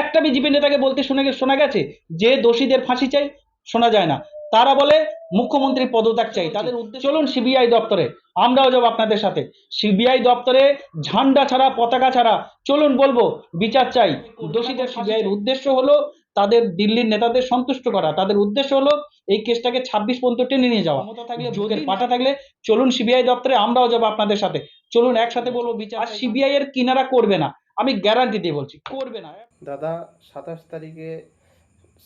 একটা বিজেপি নেতাকে বলতে শুনে শোনা গেছে যে দোষীদের ফাঁসি চাই শোনা যায় না। তারা বলে মুখ্যমন্ত্রী পদত্যাগ চাই। তাদের উদ্দেশ্য চলুন সিবিআই দপ্তরে আমরাও যাব আপনাদের সাথে। সিবিআই দপ্তরে ঝান্ডা ছাড়া পতাকা ছাড়া চলুন বলব বিচার চাই। দোষীদের সিবিআইয়ের উদ্দেশ্য হলো তাদের দিল্লির নেতাদের সন্তুষ্ট করা। তাদের উদ্দেশ্য হলো এই কেসটাকে ছাব্বিশ পর্যন্ত টেনে নিয়ে যাওয়া। ক্ষমতা থাকলে বুকের পাটা থাকলে চলুন সিবিআই দপ্তরে আমরাও যাব আপনাদের সাথে। চলুন একসাথে বলব বিচার আর সিবিআই এর কিনারা করবে না। আমি গ্যারান্টি দিয়ে বলছি করবে না। দাদা সাতাশ তারিখে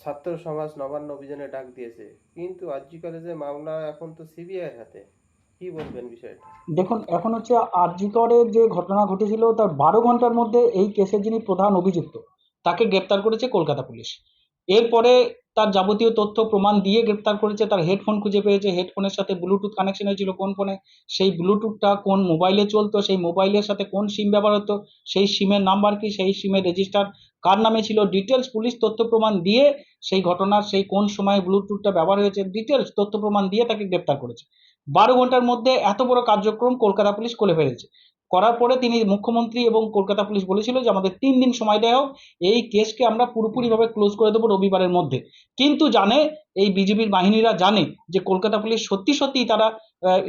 ছাত্র সমাজ নবান্ন অভিযানে ডাক দিয়েছে কিন্তু আরজি যে মামলা এখন তো সিবিআই হাতে। কি বলবেন বিষয়টা? দেখুন এখন হচ্ছে আরজিকরের যে ঘটনা ঘটেছিল তার বারো ঘণ্টার মধ্যে এই কেসের যিনি প্রধান অভিযুক্ত তাকে গ্রেপ্তার করেছে কলকাতা পুলিশ। এরপরে তার যাবতীয় তথ্য, প্রমাণ দিয়ে গ্রেপ্তার করেছে, তার হেডফোন খুঁজে পেয়েছে। হেডফোনের সাথে ব্লুটুথ কানেকশন হয়েছিল কোন ফোনে সেই ব্লুটুথটা কোন মোবাইলে চলতো, সেই মোবাইলের সাথে কোন সিম ব্যবহার হতো, সেই সিমের নাম্বার কি, সেই সিমের রেজিস্টার কার নামে ছিল ডিটেলস পুলিশ তথ্য প্রমাণ দিয়ে সেই ঘটনার সেই কোন সময় ব্লুটুথটা ব্যবহার হয়েছে ডিটেলস তথ্য প্রমাণ দিয়ে তাকে গ্রেপ্তার করেছে। বারো ঘণ্টার মধ্যে এত বড় কার্যক্রম কলকাতা পুলিশ করে ফেলেছে। করার পরে তিনি মুখ্যমন্ত্রী এবং কলকাতা পুলিশ বলেছিল যে, আমাদের তিন দিন সময় দেওয়া হোক, এই কেসকে আমরা পুরোপুরিভাবে ক্লোজ করে দেবো রবিবারের মধ্যে। কিন্তু জানে, এই বিজেপির বাহিনীরা জানে যে, কলকাতা পুলিশ সত্যি সত্যি তারা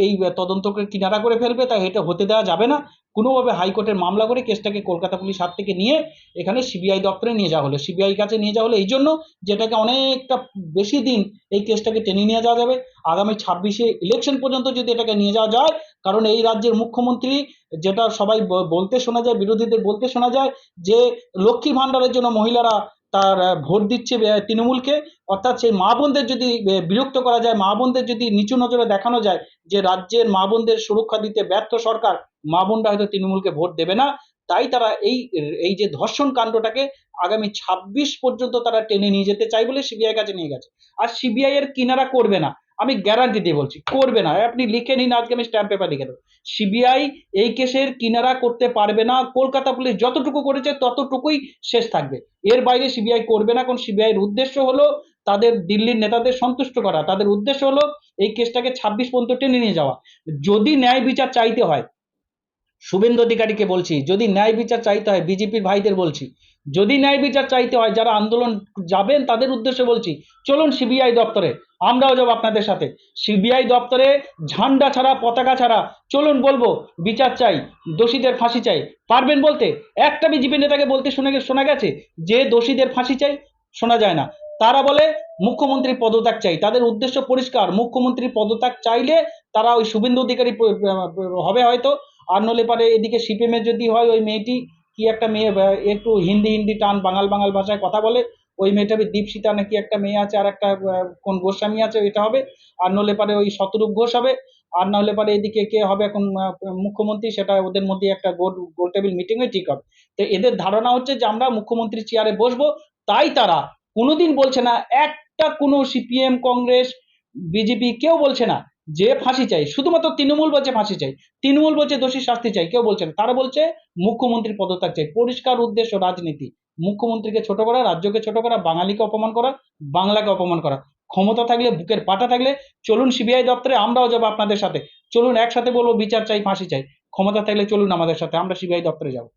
এই তদন্তকে কিনারা করে ফেলবে, তাই এটা হতে দেওয়া যাবে না। কোনোভাবে হাইকোর্টের মামলা করে কেসটাকে কলকাতা পুলিশ হাত থেকে নিয়ে এখানে সিবিআই দপ্তরে নিয়ে যাওয়া হলো। সিবিআই কাছে নিয়ে যাওয়া হলো এই জন্য যেটাকে অনেকটা বেশি দিন এই কেসটাকে টেনে নিয়ে যাওয়া যাবে। আগামী ছাব্বিশে ইলেকশন পর্যন্ত যদি এটাকে নিয়ে যাওয়া যায়, কারণ এই রাজ্যের মুখ্যমন্ত্রী যেটা সবাই বলতে শোনা যায়, বিরোধীদের বলতে শোনা যায় যে লক্ষ্মী ভাণ্ডারের জন্য মহিলারা তার ভোট দিচ্ছে তৃণমূলকে। অর্থাৎ সেই মা বোনদের যদি বিরক্ত করা যায়, মা বোনদের যদি নিচু নজরে দেখানো যায় যে রাজ্যের মা বোনদের সুরক্ষা দিতে ব্যর্থ সরকার, মা বোনরা হয়তো তৃণমূলকে ভোট দেবে না। তাই তারা এই এই যে ধর্ষণ কাণ্ডটাকে আগামী ছাব্বিশ পর্যন্ত তারা টেনে নিয়ে যেতে চাই বলে সিবিআই কাছে নিয়ে গেছে। আর সিবিআই এর কিনারা করবে না। আমি গ্যারান্টি দিয়ে বলছি, করবে না। আপনি লিখে নিন, আজকে আমি স্ট্যাম্প পেপার লিখে দেবো। সিবিআই এই কেসের কিনারা করতে পারবে না, কলকাতা পুলিশ যতটুকু করেছে ততটুকুই শেষ থাকবে। এর বাইরে সিবিআই করবে না, কারণ সিবিআইয়ের উদ্দেশ্য হলো তাদের দিল্লির নেতাদের সন্তুষ্ট করা। তাদের উদ্দেশ্য হলো এই কেসটাকে ছাব্বিশ পর্যন্ত টেনে নিয়ে যাওয়া। যদি ন্যায় বিচার চাইতে হয় শুভেন্দু অধিকারীকে বলছি, যদি ন্যায় বিচার চাইতে হয়, বিজেপির ভাইদের বলছি। যদি ন্যায় বিচার চাইতে হয়, যারা আন্দোলন যাবেন, তাদের উদ্দেশ্যে বলছি, চলুন সিবিআই দপ্তরে, আমরাও যাব আপনাদের সাথে। সিবিআই দপ্তরে ঝান্ডা ছাড়া, পতাকা ছাড়া, চলুন বলব, বিচার চাই, দোষীদের ফাঁসি চাই। পারবেন বলতে? একটা বিজেপি নেতাকে বলতে শুনে শোনা গেছে যে দোষীদের ফাঁসি চাই, শোনা যায় না। তারা বলে মুখ্যমন্ত্রী পদত্যাগ চাই। তাদের উদ্দেশ্য পরিষ্কার মুখ্যমন্ত্রী পদত্যাগ চাইলে তারা ওই শুভেন্দু অধিকারী হবে হয়তো। আর নলে পারে এদিকে সিপিএমের যদি হয়, ওই মেয়েটি কি একটা মেয়ে একটু হিন্দি হিন্দি টান, বাঙাল বাঙাল ভাষায় কথা বলে, ওই মেয়েটা দীপশিতা নাকি একটা মেয়ে আছে, আর একটা কোন গোস্বামী আছে, ওইটা হবে। আর নলে পারে ওই শতরূপ ঘোষ হবে। আর না হলে পারে এদিকে কে হবে এখন মুখ্যমন্ত্রী, সেটা ওদের মধ্যে একটা গোল গোল টেবিল মিটিং হয়ে ঠিক হবে। তো এদের ধারণা হচ্ছে যে আমরা মুখ্যমন্ত্রী চেয়ারে বসবো, তাই তারা কোনোদিন বলছে না, একটা কোনো সিপিএম কংগ্রেস বিজেপি কেউ বলছে না যে ফাঁসি চাই, শুধুমাত্র তৃণমূল বলছে ফাঁসি চাই, তৃণমূল বলছে দোষী শাস্তি চাই, কেউ বলছেন তারা বলছে মুখ্যমন্ত্রী পদত্যাগ চাই। পরিষ্কার উদ্দেশ্য রাজনীতি। মুখ্যমন্ত্রীকে ছোট করা, রাজ্যকে ছোট করা, বাঙালিকে অপমান করা, বাংলাকে অপমান করা। ক্ষমতা থাকলে, বুকের পাটা থাকলে, চলুন সিবিআই দপ্তরে, আমরাও যাব আপনাদের সাথে। চলুন একসাথে বলব, বিচার চাই, ফাঁসি চাই। ক্ষমতা থাকলে চলুন আমাদের সাথে, আমরা সিবিআই দপ্তরে যাব।